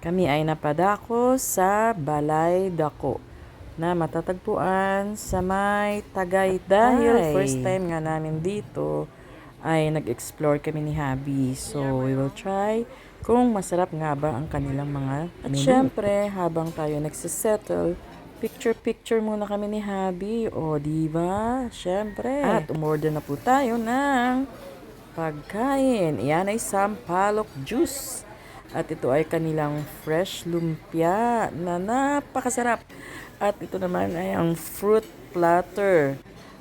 Kami ay napadako sa Balay Dako na matatagpuan sa may Tagaytay. Dahil first time nga namin dito ay nag-explore kami ni Habi. So, we will try kung masarap nga ba ang kanilang mga At syempre, habang tayo nagsisettle, picture-picture muna kami ni Habi. O, di ba? Syempre. At umorder na po tayo ng pagkain. Iyan ay sampalok juice. At ito ay kanilang fresh lumpia na napakasarap. At ito naman ay ang fruit platter.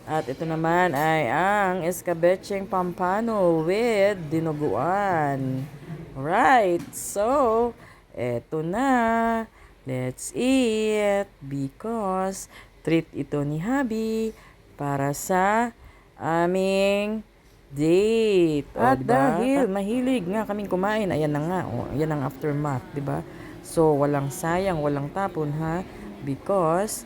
At ito naman ay ang escabecheng pampano with dinuguan. Right, so, eto na. Let's eat because treat ito ni Habi para sa aming date. O, At diba? dahil mahilig nga kaming kumain, ayan na nga, o, ayan ang aftermath, di ba? So, walang sayang, walang tapon, ha? Because,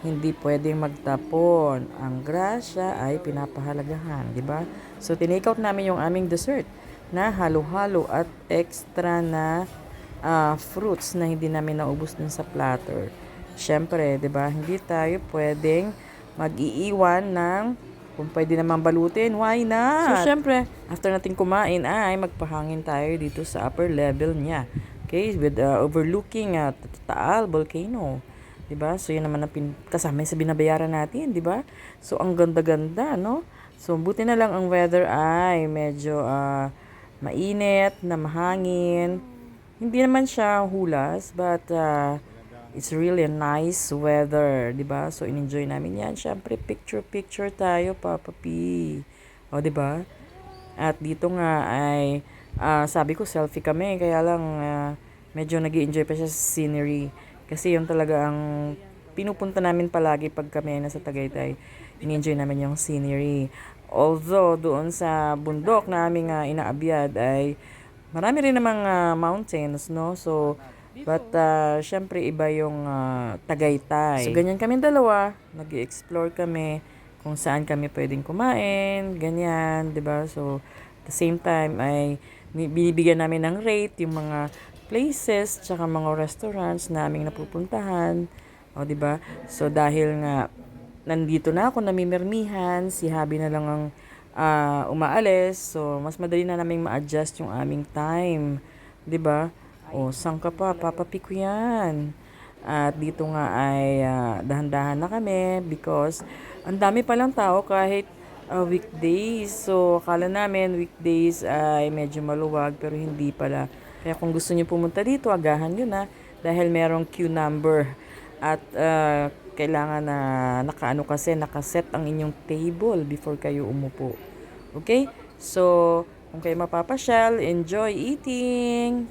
hindi pwedeng magtapon. Ang grasya ay pinapahalagahan, di ba? So, tinake out namin yung aming dessert na halo-halo at extra na ah, fruits na hindi namin naubos dun sa platter. Siyempre, di ba, hindi tayo pwedeng mag-iiwan ng kung pwede naman balutin, why not? So, syempre, after natin kumain ay magpahangin tayo dito sa upper level niya. Okay, with uh, overlooking at Taal Volcano. 'Di ba? So, yun naman ang pin- kasama sa binabayaran natin, 'di ba? So, ang ganda-ganda, no? So, buti na lang ang weather ay medyo ah, mainit, na mahangin. Hindi naman siya hulas, but uh, it's really a nice weather, 'di ba? So in-enjoy namin 'yan. Syempre picture-picture tayo, Papa P. O, 'di ba? At dito nga ay ah, sabi ko selfie kami, kaya lang ah, medyo nag enjoy pa siya sa scenery. Kasi yun talaga ang pinupunta namin palagi pag kami ay nasa Tagaytay. In-enjoy namin yung scenery. Although doon sa bundok na aming ah, inaabyad ay marami rin namang ah, mountains, no? So, but uh, syempre iba yung ah, Tagaytay. So, ganyan kami dalawa. nag explore kami kung saan kami pwedeng kumain, ganyan, 'di ba? So, at the same time ay ni- binibigyan namin ng rate yung mga places tsaka mga restaurants na aming napupuntahan. O, 'di ba? So, dahil nga nandito na ako, namimirmihan, si Habi na lang ang ah, umaalis. So, mas madali na naming ma-adjust yung aming time. 'Di ba? O, saan ka pa? Papapi ko yan. At dito nga ay ah, dahan-dahan na kami because ang dami palang tao kahit ah, weekdays. So, akala namin weekdays ay medyo maluwag pero hindi pala. Kaya kung gusto niyo pumunta dito, agahan nyo na dahil merong queue number. At ah, kailangan na nakaano kasi, nakaset ang inyong table before kayo umupo. Okay? So, kung kayo mapapasyal, enjoy eating!